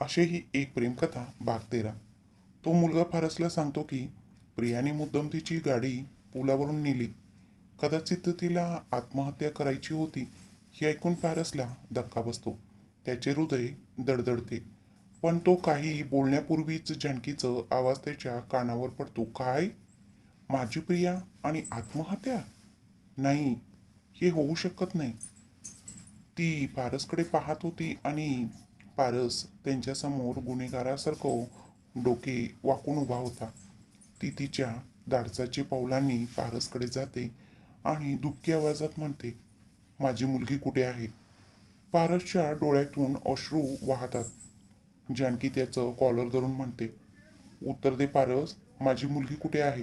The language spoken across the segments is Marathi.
अशीही एक प्रेमकथा भाग तेरा तो मुलगा फारसला सांगतो की प्रियाने मुद्दम तिची गाडी पुलावरून नेली. कदाचित तिला आत्महत्या करायची होती हे ऐकून फारसला धक्का बसतो. त्याचे हृदय दडदडते. पण तो काही बोलण्यापूर्वीच जानकीचं आवाज त्याच्या कानावर पडतो. काय? माझी प्रिया आणि आत्महत्या? नाही हे होऊ शकत नाही. ती फारसकडे पाहत होती आणि पारस त्यांच्यासमोर गुन्हेगारासारखं डोके वाकून उभा होता. ती तिच्या दाडसाची पावलांनी पारसकडे जाते आणि दुःखी आवाजात म्हणते माझी मुलगी कुठे आहे? पारसच्या डोळ्यातून अश्रू वाहतात. जानकी त्याचं कॉलर धरून म्हणते उत्तर दे पारस माझी मुलगी कुठे आहे?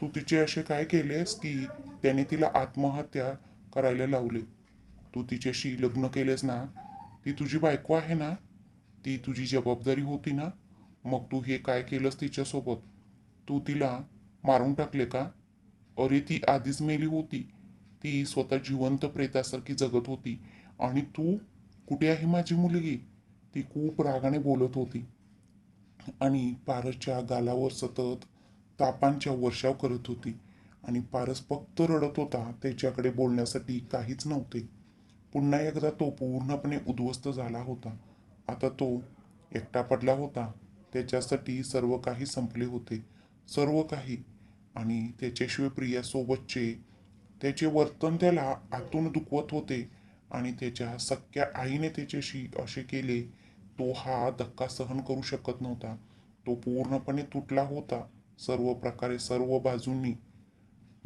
तू तिचे असे काय केलेस की त्याने तिला आत्महत्या करायला लावले? तू तिच्याशी लग्न केलेस ना? ती तुझी बायको आहे ना ती तुझी जबाबदारी होती ना मग तू हे काय केलंस तिच्यासोबत? तू तिला मारून टाकले का? अरे ती आधीच मेली होती. ती स्वतः जिवंत प्रेतासारखी जगत होती. आणि तू कुठे आहे माझी मुलगी? ती खूप रागाने बोलत होती. आणि पारसच्या गालावर सतत तापांच्या वर्षाव करत होती. आणि पारस फक्त रडत होता त्याच्याकडे बोलण्यासाठी काहीच नव्हते. पुन्हा एकदा तो पूर्णपणे उद्ध्वस्त झाला होता. आता तो एकटा पडला होता. त्याच्यासाठी सर्व काही संपले होते. सर्व काही. आणि त्याच्याशिवाय प्रियासोबतचे त्याचे वर्तन त्याला आतून दुखवत होते आणि त्याच्या सख्या आईने त्याच्याशी असे केले तो हा धक्का सहन करू शकत नव्हता. तो पूर्णपणे तुटला होता. सर्व प्रकारे सर्व बाजूंनी.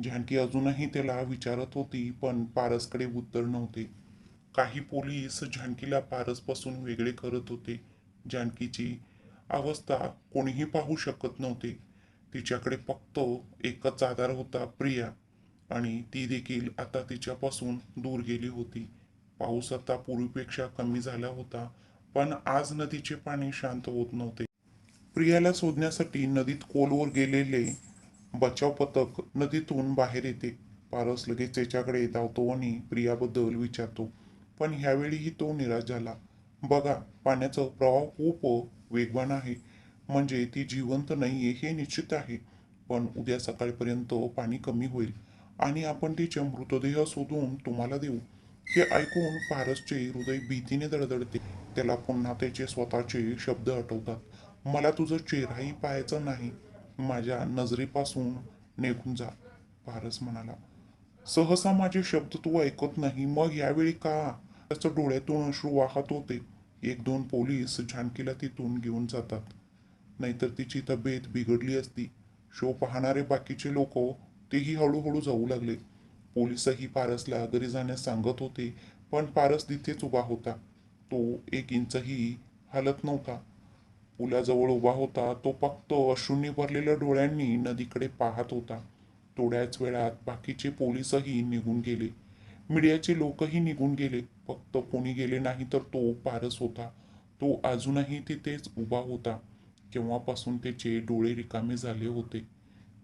जानकी अजूनही त्याला विचारत होती पण पारसकडे उत्तर नव्हते. काही पोलीस जानकीला पारसपासून वेगळे करत होते. जानकीची अवस्था कोणीही पाहू शकत नव्हते. तिच्याकडे फक्त एकच आधार होता प्रिया. आणि ती देखील आता तिच्यापासून दूर गेली होती. पाऊस आता पूर्वीपेक्षा कमी झाला होता पण आज नदीचे पाणी शांत होत नव्हते. प्रियाला शोधण्यासाठी नदीत खोलवर गेलेले बचाव पथक नदीतून बाहेर येते. पारस लगेच त्याच्याकडे धावतो आणि प्रियाबद्दल विचारतो. पण ह्यावेळीही तो निराश झाला. बघा पाण्याचा प्रवाह खूप वेगवान आहे. म्हणजे ती जिवंत नाहीये हे निश्चित आहे. पण उद्या सकाळपर्यंत पाणी कमी होईल आणि आपण तिचे मृतदेह शोधून तुम्हाला देऊ. हे ऐकून पारसचे हृदय भीतीने दडदडते. त्याला पुन्हा त्याचे स्वतःचे शब्द आठवतात. मला तुझं चेहराही पाहायचा नाही. माझ्या नजरेपासून निघून जा पारस म्हणाला. सहसा माझे शब्द तू ऐकत नाही मग यावेळी का? त्याचं डोळ्यातून अश्रू वाहत होते. एक दोन पोलीस जानकीला तिथून घेऊन जातात. नाहीतर तिची तब्येत बिघडली असती. शो पाहणारे बाकीचे लोक तेही हळूहळू जाऊ लागले. पोलिसही पारसला घरी जाण्यास सांगत होते पण पारस तिथेच उभा होता. तो एक इंचही हलत नव्हता. पुलाजवळ उभा होता तो फक्त अश्रूंनी भरलेल्या डोळ्यांनी नदीकडे पाहत होता. थोड्याच वेळात बाकीचे पोलीसही निघून गेले. मीडियाचे लोकही निघून गेले. फक्त कोणी गेले नाही तर तो पारस होता. तो अजूनही तिथेच उभा होता. केव्हापासून त्याचे डोळे रिकामे झाले होते.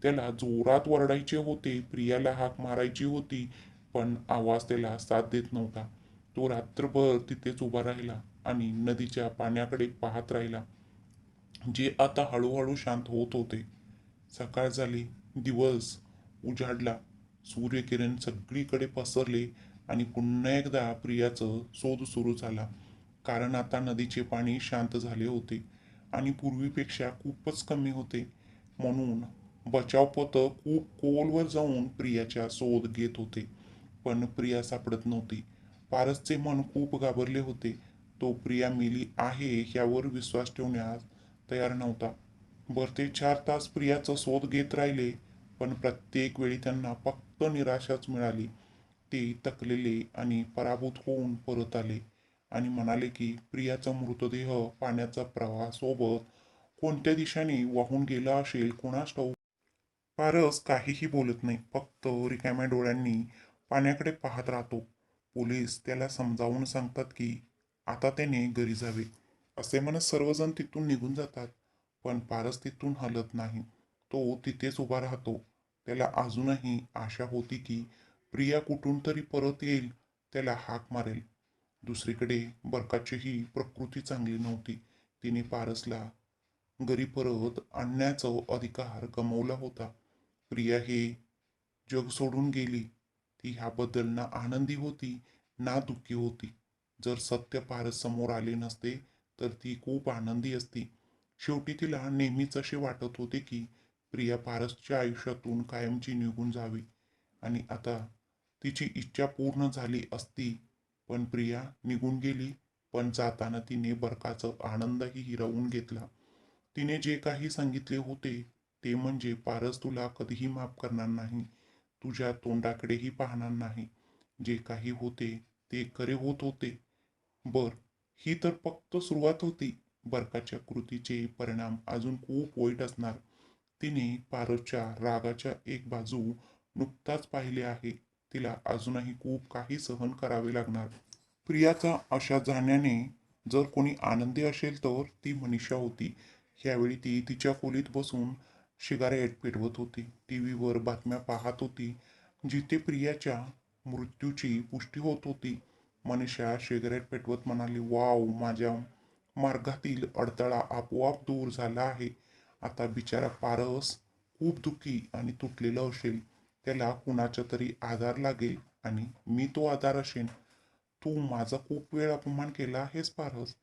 त्याला जोरात वरडायचे होते. प्रियाला हाक मारायची होती पण आवाज त्याला साथ देत नव्हता. तो रात्रभर तिथेच उभा राहिला आणि नदीच्या पाण्याकडे पाहत राहिला जे आता हळूहळू शांत होत होते. सकाळ झाली. दिवस उजाडला. सूर्यकिरण सगळीकडे पसरले आणि पुन्हा एकदा प्रियाचं शोध सुरू झाला. कारण आता नदीचे पाणी शांत झाले होते आणि पूर्वीपेक्षा खूपच कमी होते. म्हणून बचाव पथक खूप खोलवर जाऊन प्रियाच्या शोध घेत होते. पण प्रिया सापडत नव्हती. पारसचे मन खूप घाबरले होते. तो प्रिया मेली आहे ह्यावर विश्वास ठेवण्यास तयार नव्हता. भरते चार तास प्रियाचा शोध घेत राहिले पण प्रत्येक वेळी त्यांना फक्त निराशाच मिळाली. ते तकलेले आणि पराभूत होऊन परत आले आणि म्हणाले की प्रियाचा मृतदेह पाण्याचा प्रवाहासोबत कोणत्या दिशेने वाहून गेला असेल कोणास ठाऊक पारस काहीही बोलत नाही. फक्त रिकाम्या डोळ्यांनी पाण्याकडे पाहत राहतो. पोलीस त्याला समजावून सांगतात की आता त्याने घरी जावे असे म्हणत सर्वजण तिथून निघून जातात पण पारस तिथून हलत नाही. तो तिथेच उभा राहतो. त्याला अजूनही आशा होती की प्रिया कुठून तरी परत येईल त्याला हाक मारेल. दुसरीकडे बरकाचीही प्रकृती चांगली नव्हती. तिने पारसला घरी परत आणण्याचा अधिकार गमावला होता. प्रिया हे जग सोडून गेली. ती ह्याबद्दल ना आनंदी होती ना दुःखी होती. जर सत्य पारस समोर आले नसते तर ती खूप आनंदी असती. शेवटी तिला नेहमीच असे वाटत होते की प्रिया पारसच्या आयुष्यातून कायमची निघून जावी. आणि आता तिची इच्छा पूर्ण झाली असती पण प्रिया निघून गेली पण जाताना तिने बरकाचा आनंदही हिरावून घेतला. तिने जे काही सांगितले होते ते म्हणजे पारस तुला कधीही माफ करणार नाही तुझ्या तोंडाकडेही पाहणार नाही. जे काही होते ते खरे होत होते. बर ही तर फक्त सुरुवात होती. बरकाच्या कृतीचे परिणाम अजून खूप वाईट असणार. तिने पारसच्या रागाच्या एक बाजू नुकताच पाहिले आहे. तिला अजूनही खूप काही सहन करावे लागणार. प्रियाचा अशा जाण्याने जर कोणी आनंदी असेल तर ती मनीषा होती. ह्यावेळी ती तिच्या खोलीत बसून शिगारेट पेटवत होती. टी व्हीवर बातम्या पाहत होती जिथे प्रियाच्या मृत्यूची पुष्टी होत होती. मनीषा शिगारेट पेटवत म्हणाली वाव माझ्या मार्गातील अडथळा आपोआप दूर झाला आहे. आता बिचारा पारस खूप दुःखी आणि तुटलेला असेल. त्याला कुणाचा तरी आधार लागेल आणि मी तो आधार असेन. तू माझा खूप वेळ अपमान केला हेच पारस.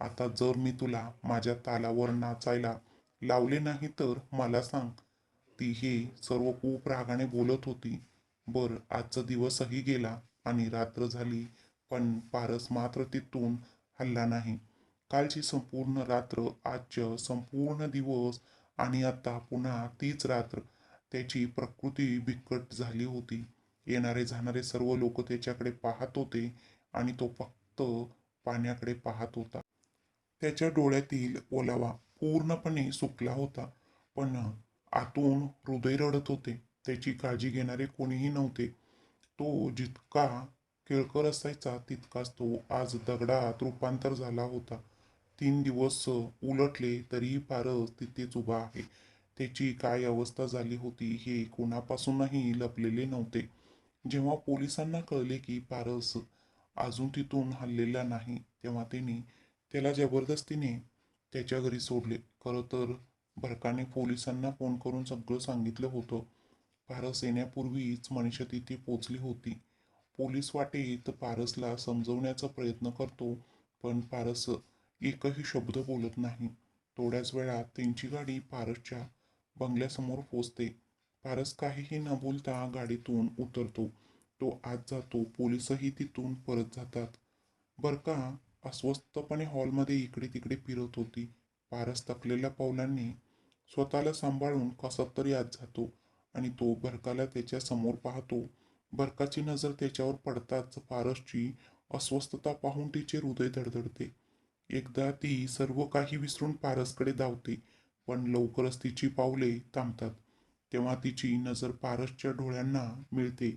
आता जर मी तुला माझ्या तालावर नाचायला लावले नाही तर मला सांग. ती हे सर्व खूप रागाने बोलत होती. बर आजचा दिवसही गेला आणि रात्र झाली पण पारस मात्र तिथून हल्ला नाही. कालची संपूर्ण रात्र आजचं संपूर्ण दिवस आणि आता पुन्हा तीच रात्र त्याची प्रकृती बिकट झाली होती. येणारे जाणारे सर्व लोक त्याच्याकडे पाहत होते आणि तो फक्त पाण्याकडे पाहत होता. त्याच्या डोळ्यातील ओलावा पूर्णपणे सुकला होता पण आतून हृदय रडत होते. त्याची काळजी घेणारे कोणीही नव्हते. तो जितका केळकर असायचा तितकाच तो आज दगडात रूपांतर झाला होता. तीन दिवस उलटले तरीही पारस तिथेच उभा आहे. त्याची काय अवस्था झाली होती हे कोणापासूनही लपलेले नव्हते. जेव्हा पोलिसांना कळले की पारस अजून तिथून हल्लेला नाही तेव्हा त्यांनी त्याला जबरदस्तीने त्याच्या घरी सोडले. खरं तर भरकाने पोलिसांना फोन करून सगळं सांगितलं होतं. पारस येण्यापूर्वीच मनीषा तिथे पोचली होती. पोलीस वाटेत पारसला समजवण्याचा प्रयत्न करतो पण पारस एकही शब्द बोलत नाही. थोड्याच वेळात त्यांची गाडी पारसच्या बंगल्यासमोर पोचते पारस काहीही न बोलता गाडीतून उतरतो. तो आत जातो. पोलीसही तिथून परत जातात. बर का अस्वस्थपणे हॉलमध्ये इकडे तिकडे फिरत होती. पारस थकलेल्या पावलांनी स्वतःला सांभाळून कसा तरी आत जातो आणि तो बरकाला त्याच्यासमोर पाहतो. बरकाची नजर त्याच्यावर पडताच पारसची अस्वस्थता पाहून तिचे हृदय धडधडते. एकदा ती सर्व काही विसरून पारसकडे धावते पण लवकरच तिची पावले थांबतात. तेव्हा तिची नजर पारसच्या डोळ्यांना मिळते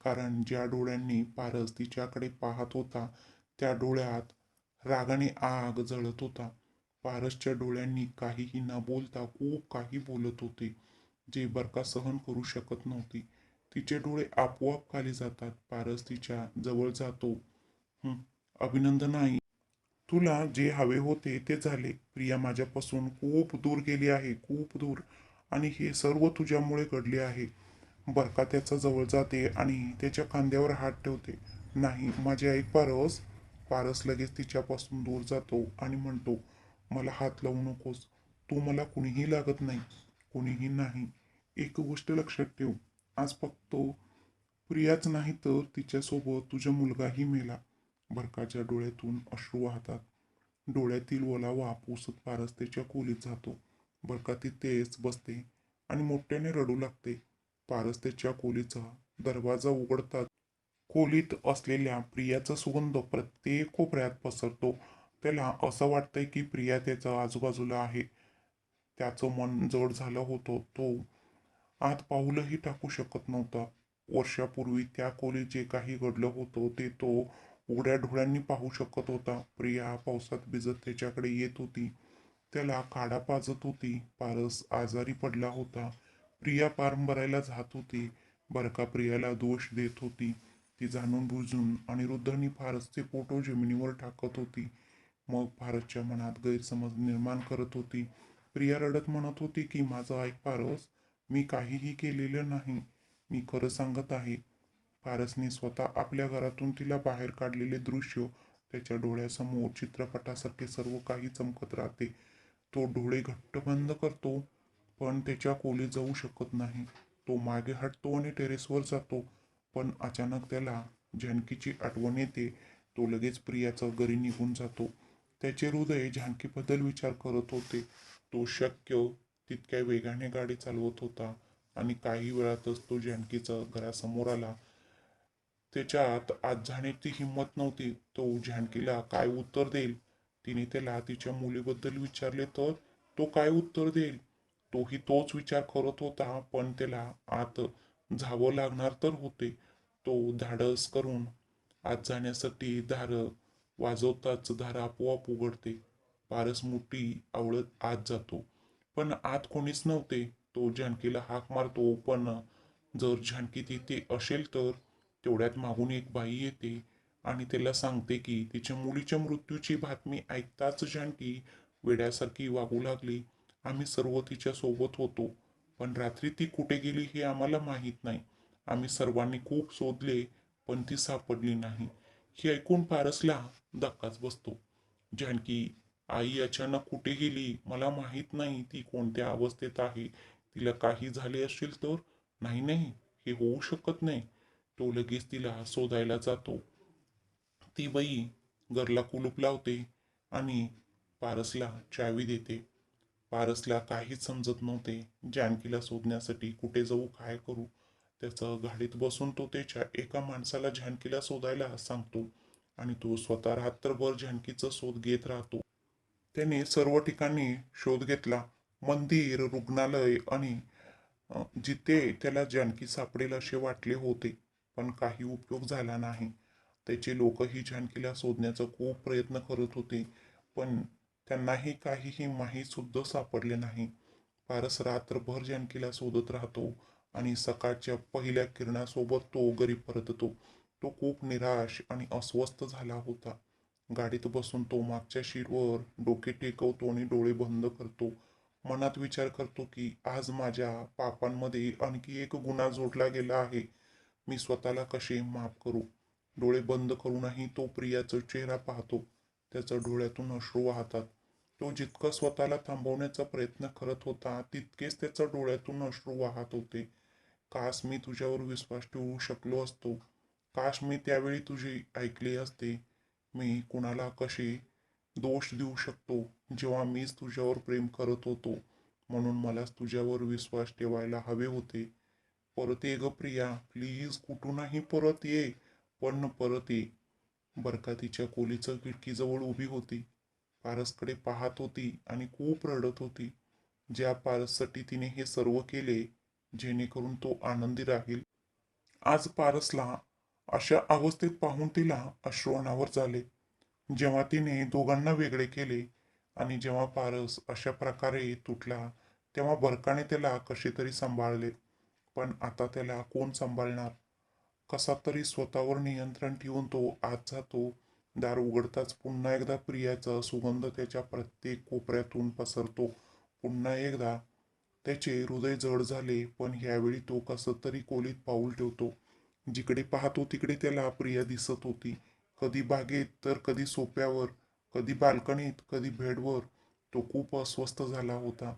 कारण ज्या डोळ्यांनी पारस तिच्याकडे पाहत होता त्या डोळ्यात रागाने आग जळत होता. पारसच्या डोळ्यांनी काहीही न बोलता खूप काही बोलत होते जे बरका सहन करू शकत नव्हती. तिचे डोळे आपोआप खाली जातात. पारस तिच्या जवळ जातो. अभिनंदन आई. तुला जे हवे होते ते झाले. प्रिया माझ्यापासून खूप दूर गेली आहे खूप दूर. आणि हे सर्व तुझ्यामुळे घडले आहे. बरका त्याचा जवळ जाते आणि त्याच्या खांद्यावर हात ठेवते. नाही माझे आई पारस पारस लगेच तिच्यापासून दूर जातो आणि म्हणतो मला हात लावू नकोस. तू मला कुणीही लागत नाही कुणीही नाही. एक गोष्ट लक्षात ठेव. आज फक्त प्रियाच नाही तर तिच्यासोबत तुझा मुलगाही मेला. बरकाच्या डोळ्यातून अश्रू वाहतात. डोळ्यातील ओलावा पुसत पारसतेच्या खोलीत जातो. बरका तिथेच बसते आणि मोठ्याने रडू लागते. पारस्तेच्या खोलीचा दरवाजा उघडतात. खोलीत असलेल्या प्रियाचा सुगंध प्रत्येक कोपऱ्यात पसरतो. त्याला असं वाटतंय की प्रिया त्याच्या आजूबाजूला आहे. त्याचं मन जड झालं होतं. तो आत पाऊलही टाकू शकत नव्हता. वर्षापूर्वी त्या खोलीत जे काही घडलं होतं ते तो उघड्या डोळ्यांनी पाहू शकत होता. प्रिया पावसात भिजत त्याच्याकडे येत होती. त्याला काढा पाजत होती. पारस आजारी पडला होता. प्रिया पारंबरायला भरायला जात होती. बरका प्रियाला दोष देत होती. ती जाणून बुजून अनिरुद्धनी फारसचे फोटो जमिनीवर टाकत होती. मग फारसच्या मनात गैरसमज निर्माण करत होती. प्रिया रडत म्हणत होती की माझं ऐक पारस मी काहीही केलेलं नाही. मी खरं सांगत आहे. पारसने स्वतः आपल्या घरातून तिला बाहेर काढलेले दृश्य त्याच्या डोळ्यासमोर चित्रपटासारखे सर्व काही चमकत राहते. तो डोळे घट्ट बंद करतो पण त्याच्या कोली जाऊ शकत नाही. तो मागे हटतो आणि टेरेसवर जातो पण अचानक त्याला जानकीची आठवण येते. तो लगेच प्रियाचं घरी निघून जातो. त्याचे हृदय झानकीबद्दल विचार करत होते. तो शक्य तितक्या वेगाने गाडी चालवत होता आणि काही वेळातच तो जानकीचा घरासमोर आला. त्याच्यात आज जाण्याची हिंमत नव्हती. तो जानकीला काय उत्तर देईल? तिने त्याला तिच्या मुलीबद्दल विचारले तर तो काय उत्तर देईल? तोही तोच विचार करत होता पण त्याला आत जावं लागणार तर होते. तो धाडस करून आत जाण्यासाठी दार वाजवताच दार आपोआप उघडते. पारस मोठी आवळत आत जातो. पण आत कोणीच नव्हते. तो जानकीला हाक मारतो पण जर जानकी तिथे असेल तर तेवढ्यात मागून एक बाई येते आणि त्याला सांगते की तिच्या मुलीच्या मृत्यूची बातमी ऐकताच जानकी वेड्यासारखी वागू लागली. आम्ही सर्व तिच्या सोबत होतो पण रात्री ती कुठे गेली हे आम्हाला माहीत नाही. आम्ही सर्वांनी खूप शोधले पण ती सापडली नाही. हे ऐकून पारसला धक्काच बसतो. जानकी आई अचानक कुठे गेली? मला माहीत नाही ती कोणत्या अवस्थेत आहे. तिला काही झाले असेल तर? नाही नाही हे होऊ शकत नाही. तो लगेच तिला शोधायला जातो. ती बाई घरला कुलूप लावते आणि पारसला चावी देते. पारसला काहीच समजत नव्हते. जानकीला शोधण्यासाठी कुठे जाऊ काय करू त्याचं गाडीत बसून तो त्याच्या एका माणसाला जानकीला शोधायला सांगतो आणि तो स्वतः रात्रभर जानकीचा शोध घेत राहतो. त्याने सर्व ठिकाणी शोध घेतला. मंदिर रुग्णालय आणि जिथे त्याला जानकी सापडेल असे वाटले होते. पण काही उपयोग झाला नाही. त्याचे लोकही जानकीला शोधण्याचा खूप प्रयत्न करत होते पण त्यांनाही काहीही माहीत सुद्धा सापडले नाही. पारस रात्रभर जानकीला शोधत राहतो आणि सकाळच्या पहिल्या किरणासोबत तो घरी परततो. तो खूप निराश आणि अस्वस्थ झाला होता. गाडीत बसून तो मागच्या शिरवर डोके टेकवतो आणि डोळे बंद करतो. मनात विचार करतो की आज माझ्या पापांमध्ये आणखी एक गुन्हा जोडला गेला आहे. मी स्वतःला कसे माफ करू? डोळे बंद करूनही तो प्रियाचा चेहरा पाहतो. त्याच्या डोळ्यातून अश्रू वाहतात. तो जितकं स्वतःला थांबवण्याचा प्रयत्न करत होता तितकेच त्याच्या डोळ्यातून अश्रू वाहत होते. काश मी तुझ्यावर विश्वास ठेवू शकलो असतो. काश मी त्यावेळी तुझे ऐकले असते. मी कुणाला कसे दोष देऊ शकतो? जेव्हा मीच तुझ्यावर प्रेम करत होतो म्हणून मलाच तुझ्यावर विश्वास ठेवायला हवे होते. परत ये ग प्रिया. प्लीज कुठूनही परत ये. पण परत ये. बरका तिच्या कोलीचं खिडकीजवळ उभी होती. पारसकडे पाहत होती आणि खूप रडत होती. ज्या पारससाठी तिने हे सर्व केले जेणेकरून तो आनंदी राहील. आज पारसला अशा अवस्थेत पाहून तिला अश्रवणावर झाले. जेव्हा तिने दोघांना वेगळे केले आणि जेव्हा पारस अशा प्रकारे तुटला तेव्हा बरकाने त्याला कसे तरी सांभाळले. पण आता त्याला कोण सांभाळणार? कसा तरी स्वतःवर नियंत्रण ठेवून तो आत जातो. दार उघडताच पुन्हा एकदा प्रियाचा सुगंध त्याच्या प्रत्येक कोपऱ्यातून पसरतो. पुन्हा एकदा त्याचे हृदय जड झाले पण ह्यावेळी तो कसं तरी कोलीत पाऊल ठेवतो. जिकडे पाहतो तिकडे त्याला प्रिया दिसत होती. कधी बागेत तर कधी सोप्यावर कधी बाल्कनीत कधी बेडवर. तो खूप अस्वस्थ झाला होता.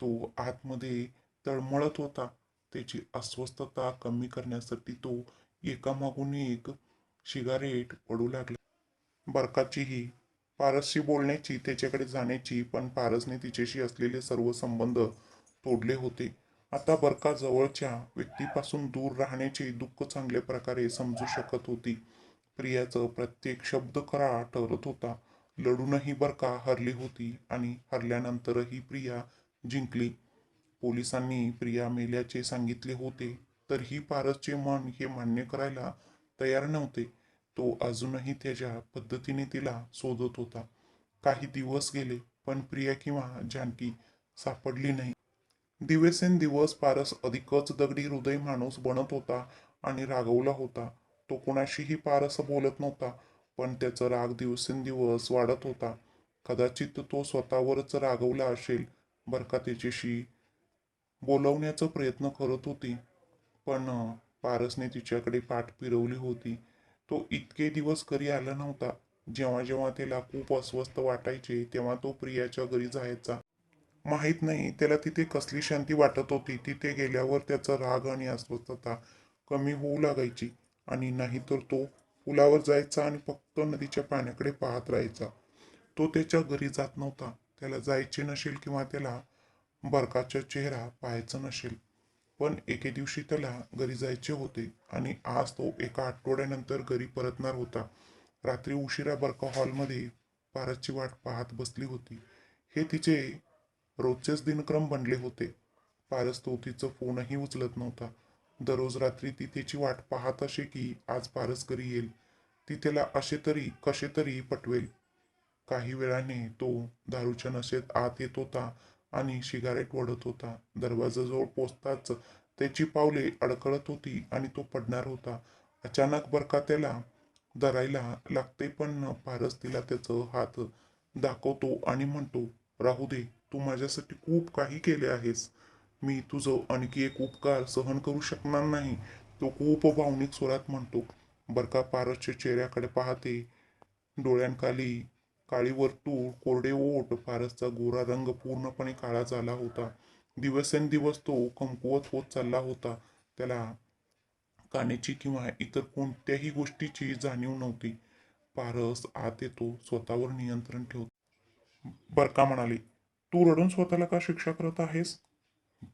तो आतमध्ये तळमळत होता. त्याची अस्वस्थता कमी करण्यासाठी तो एकामागून एक शिगारेट पडू लागला. बरकाचीही पारसशी बोलण्याची त्याच्याकडे जाण्याची पण पारसने तिच्याशी असलेले सर्व संबंध तोडले होते. आता बरका जवळच्या व्यक्तीपासून दूर राहण्याचे दुःख चांगल्या प्रकारे समजू शकत होती. प्रियाचं प्रत्येक शब्द खरा ठरत होता. लढूनही बरका हरली होती आणि हरल्यानंतरही प्रिया जिंकली. पोलिसांनी प्रिया मेल्याचे सांगितले होते तर ही पारसचे मन हे मान्य करायला तयार नव्हते. तो अजूनही त्याच्या पद्धतीने तिला शोधत होता. काही दिवस गेले पण प्रिया किंवा जानकी सापडली नाही. दिवसेंदिवस पारस अधिकच दगडी हृदय माणूस बनत होता आणि रागवला होता. तो कोणाशीही पारस बोलत नव्हता पण त्याचा राग दिवसेंदिवस वाढत होता. कदाचित तो स्वतःवरच रागवला असेल बर का त्याच्याशी बोलवण्याचा प्रयत्न करत होती. पण पारसने तिच्याकडे पाठ फिरवली होती. तो इतके दिवस घरी आला नव्हता. जेव्हा जेव्हा त्याला खूप अस्वस्थ वाटायचे तेव्हा तो प्रियाच्या घरी जायचा. माहीत नाही त्याला तिथे कसली शांती वाटत होती. तिथे गेल्यावर त्याचा राग आणि अस्वस्थता कमी होऊ लागायची. आणि नाहीतर तो पुलावर जायचा आणि फक्त नदीच्या पाण्याकडे पाहत राहायचा. तो त्याच्या घरी जात नव्हता. त्याला जायचे नसेल किंवा त्याला बरकाचा चेहरा पाहायचा नसेल. पण एके दिवशी त्याला घरी जायचे होते आणि आज तो एका आठवड्यानंतर घरी परतणार होता. रात्री उशिरा बरका हॉलमध्ये पारसची वाट पाहत बसली होती. हे तिचे रोजचेच दिनक्रम बनले होते. पारस तो तिचं फोनही उचलत नव्हता. दररोज रात्री ती तिची वाट पाहत असे की आज पारस घरी येईल. ती त्याला असे तरी कसे तरी पटवेल. काही वेळाने तो दारूच्या नशेत आत येत होता. आणि शिगारेट ओढत होता. दरवाजाजवळ पोचताच त्याची पावले अडकळत होती आणि तो पडणार होता. अचानक बरका त्याला धरायला लागते पण फारच तिला त्याचं हात दाखवतो आणि म्हणतो राहू दे तू माझ्यासाठी खूप काही केले आहेस. मी तुझं आणखी एक उपकार सहन करू शकणार नाही. तो खूप भावनिक स्वरात म्हणतो बरका पारसच्या चेहऱ्याकडे पाहते. डोळ्यांखाली काळी वर्तुळ कोरडे ओठ पारसचा गोरा रंग पूर्णपणे काळा झाला होता. दिवसेंदिवस तो कमकुवत होत चालला होता. त्याला कानेची किंवा इतर कोणत्याही गोष्टीची जाणीव नव्हती. पारस आत येतो स्वतःवर नियंत्रण ठेवतो. बरका म्हणाली तू रडून स्वतःला का शिक्षा करत आहेस?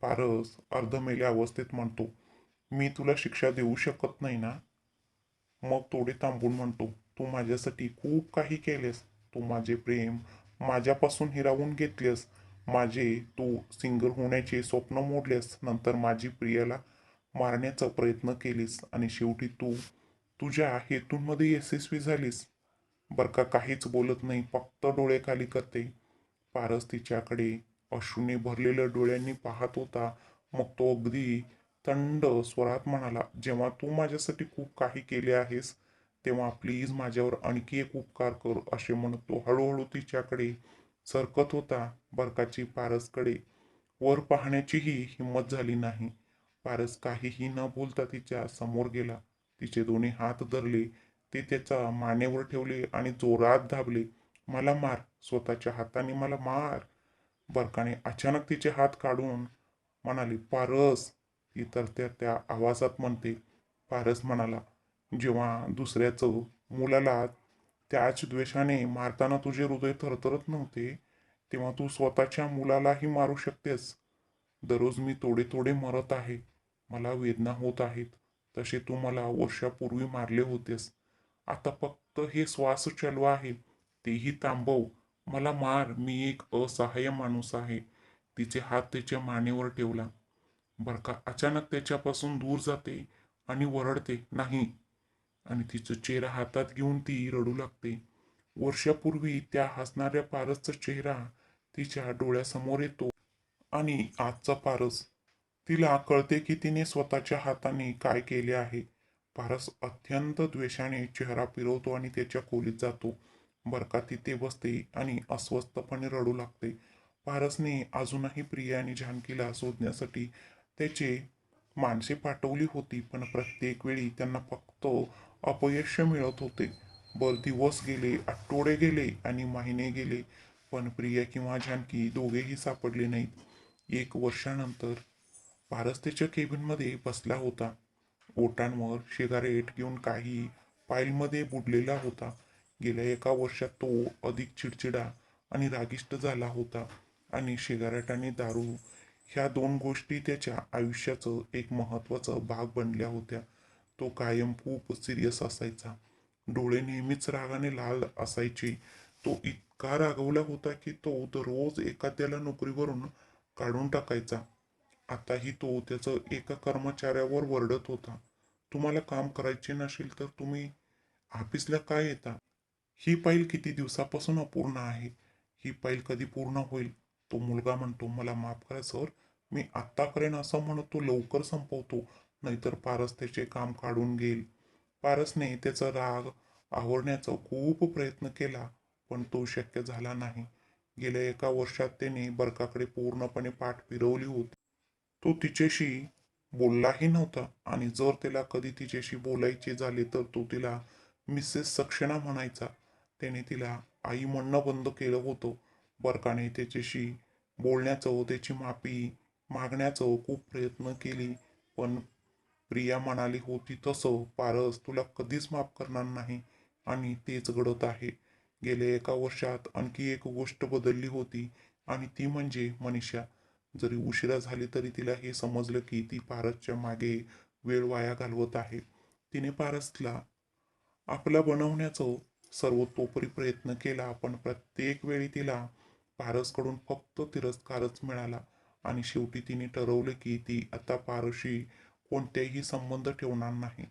पारस अर्धमेल्या अवस्थेत म्हणतो मी तुला शिक्षा देऊ शकत नाही ना? मग थोडे थांबून म्हणतो तू माझ्यासाठी खूप काही केलेस. तू माझे प्रेम माझ्यापासून हिरावून घेतलेस. माझे तू सिंगर होण्याचे स्वप्न मोडलेस. नंतर माझी प्रियाला मारण्याचा प्रयत्न केलीस. आणि शेवटी तू तुझ्या हेतूंमध्ये यशस्वी झालीस. बरका काहीच बोलत नाही. फक्त डोळे खाली करते. पारस तिच्याकडे अश्रूने भरलेल्या डोळ्यांनी पाहत होता. मग तो अगदी थंड स्वरात म्हणाला जेव्हा तू माझ्यासाठी खूप काही केले आहेस तेव्हा प्लीज माझ्यावर आणखी एक उपकार कर असे म्हणत. तो हळूहळू तिच्याकडे सरकत होता. बरकाची पारसकडे वर पाहण्याचीही हिंमत झाली नाही. पारस काहीही न बोलता तिच्या समोर गेला. तिचे दोन्ही हात धरले. ते त्याचा मानेवर ठेवले आणि जोरात धाबले मला मार. स्वतःच्या हाताने मला मार. बरकाने अचानक तिचे हात काढून म्हणाली पारस. ती तर त्या त्या आवाजात म्हणते. पारस म्हणाला जेव्हा दुसऱ्याचं मुलाला त्याच द्वेषाने मारताना तुझे हृदय थरथरत नव्हते तेव्हा तू स्वतःच्या मुलालाही मारू शकतेस. दररोज मी थोडे थोडे मरत आहे. मला वेदना होत आहेत. तसे तू मला वर्षापूर्वी मारले होतेस. आता फक्त हे श्वास चालू आहे. तेही थांबव. मला मार. मी एक असहाय्य माणूस आहे. तिचे हात त्याच्या मानेवर ठेवला. बरका अचानक त्याच्यापासून दूर जाते आणि वरडते. नाही. आणि तिचं चेहरा हातात घेऊन ती रडू लागते. वर्षापूर्वी त्या हसणाऱ्या पारसचा चेहरा तिच्या डोळ्यासमोर येतो आणि आजचा पारस. तिला कळते की तिने स्वतःच्या हाताने काय केले आहे. पारस अत्यंत द्वेषाने चेहरा फिरवतो आणि त्याच्या खोलीत जातो. बरका तिथे बसते आणि अस्वस्थपणे रडू लागते. पारसने अजूनही प्रिया आणि जानकीला शोधण्यासाठी त्याचे माणसे पाठवली होती पण प्रत्येक वेळी त्यांना फक्त अपयश मिळत होते. बर दिवस गेले आठवडे गेले आणि महिने गेले. पण प्रिया किंवा जानकी दोघेही सापडले नाहीत. एक वर्षानंतर पारस त्याच्या केबिनमध्ये बसला होता. ओटांवर शिगारेट घेऊन काही फाईलमध्ये बुडलेला होता. गेल्या एका वर्षात तो अधिक चिडचिडा आणि रागिष्ट झाला होता आणि शिगारेट आणि दारू ह्या दोन गोष्टी त्याच्या आयुष्याचं एक महत्त्वाचा भाग बनल्या होत्या. तो कायम खूप सिरियस असायचा. डोळे नेहमीच रागाने लाल असायचे. तो इतका रागवला होता की तो दररोज एखाद्याला नोकरीवरून काढून टाकायचा. आताही तो त्याचं एका कर्मचाऱ्यावर वरडत होता. तुम्हाला काम करायचे नसेल तर तुम्ही ऑफिसला काय येता? ही फाईल किती दिवसापासून अपूर्ण आहे? ही फाईल कधी पूर्ण होईल? तो मुलगा म्हणतो मला माफ करा सर. मी आत्ता करेन असं म्हणत तो लवकर संपवतो. नाहीतर पारस त्याचे काम काढून घेईल. पारसने त्याचा राग आवरण्याचा खूप प्रयत्न केला पण तो शक्य झाला नाही. गेल्या एका वर्षात त्याने बरकाकडे पूर्णपणे पाठ फिरवली होती. तो तिच्याशी बोललाही नव्हता आणि जर त्याला कधी तिच्याशी बोलायचे झाले तर तो तिला मिसेस सक्सेना म्हणायचा. त्याने तिला आई म्हणणं बंद केलं होतं. बरकाने त्याच्याशी बोलण्याचं त्याची माफी मागण्याचं खूप प्रयत्न केली पण प्रिया म्हणाली होती तसं पारस तुला कधीच माफ करणार नाही. आणि तेच घडत आहे. गेल्या एका वर्षात आणखी एक गोष्ट बदलली होती आणि ती म्हणजे मनीषा. जरी उशिरा झाली तरी तिला हे समजलं की ती पारसच्या मागे वेळ वाया घालवत आहे. तिने पारसला आपला बनवण्याचं सर्वतोपरी प्रयत्न केला पण प्रत्येक वेळी तिला पारसकडून फक्त तिरस्कारच मिळाला. आणि शेवटी तिने ठरवलं की ती आता पारशी कोणतेही संबंध ठेवणार नाही.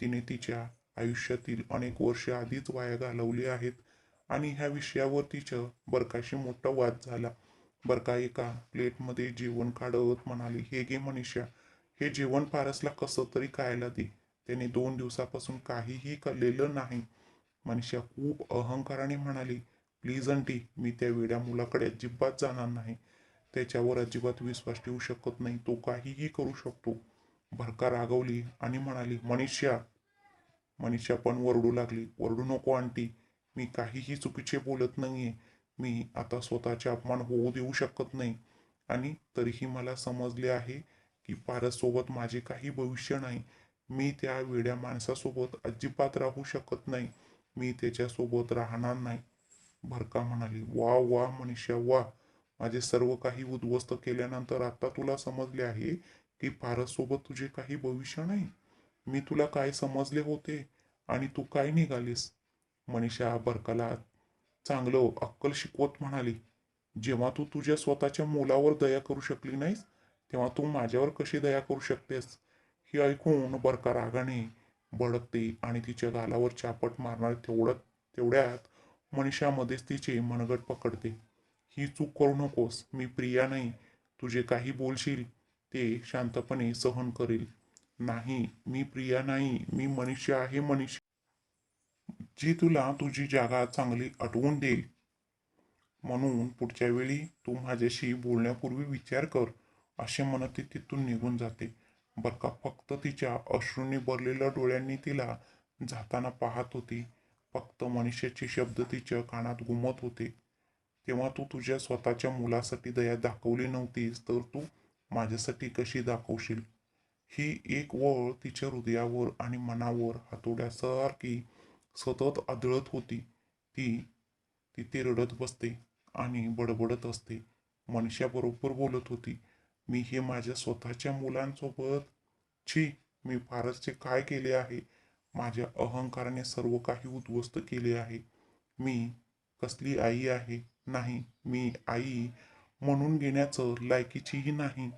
तिने तिच्या आयुष्यातील अनेक वर्षे आधीच वाया घालवली आहेत आणि ह्या विषयावर तिचं बरकाशी मोठा वाद झाला. बरका एका प्लेटमध्ये जेवण काढवत म्हणाली हे गे मनीषा हे जेवण पारसला कसं तरी खायला दे. त्याने दोन दिवसापासून काहीही केलेलं नाही. मनीषा खूप अहंकाराने म्हणाली प्लीज आंटी मी त्या वेड्या मुलाकडे अजिबात जाणार नाही. त्याच्यावर अजिबात विश्वास ठेवू शकत नाही. तो काहीही करू शकतो. भरका रागवली आणि म्हणाली मनीषा मनीषा पण वरडू लागली. वरडू नको आंटी. मी काहीही चुकीचे बोलत नाहीये. मी आता स्वतःचे अपमान होऊ देऊ शकत नाही. आणि तरीही मला समजले आहे की पारससोबत माझे काही भविष्य नाही. मी त्या वेड्या माणसासोबत अजिबात राहू शकत नाही. मी त्याच्यासोबत राहणार नाही. भरका म्हणाली वा वा मनीषा वा. माझे सर्व काही उद्ध्वस्त केल्यानंतर आता तुला समजले आहे की पारससोबत तुझे काही भविष्य नाही. मी तुला काय समजले होते आणि तू काय निघालीस? मनीषा बरकाला चांगलं अक्कल शिकवत म्हणाली जेव्हा तू तुझ्या स्वतःच्या मुलावर दया करू शकली नाहीस तेव्हा तू माझ्यावर कशी दया करू शकतेस? हे ऐकून बरका रागाने भडकते आणि तिच्या गालावर चापट मारणार तेवढ्यात तेवढ्यात मनीषामध्येच तिचे मनगट पकडते. ही चूक करू नकोस मी प्रिया नाही. तुझे काही बोलशील ते शांतपणे सहन करेल. नाही मी प्रिया नाही मी मनुष्य आहे मनुष्य. जी तुला तुझी जागा चांगली आठवून देईल. म्हणून पुढच्या वेळी तू माझ्याशी बोलण्यापूर्वी विचार कर असे म्हणत ती तिथून निघून जाते. बरका फक्त तिच्या अश्रूंनी भरलेल्या डोळ्यांनी तिला जाताना पाहत होती. फक्त मनुष्याचे शब्द तिच्या कानात घुमत होते. तेव्हा तू तुझ्या स्वतःच्या मुलासाठी दया दाखवली नव्हतीस तर तू माझ्यासाठी कशी दाखवशील? ही एक वळ तिच्या हृदयावर आणि मनावर हातोड्यासारखी सतत आदळत होती. ती तिथे रडत बसते आणि बडबडत असते. मनुष्याबरोबर बोलत होती. मी हे माझ्या स्वतःच्या मुलांसोबत? छी मी फारचसे काय केले आहे? माझ्या अहंकाराने सर्व काही उद्ध्वस्त केले आहे. मी कसली आई आहे? नाही मी आई म्हणून घेण्याचं लायकीचीही नाही.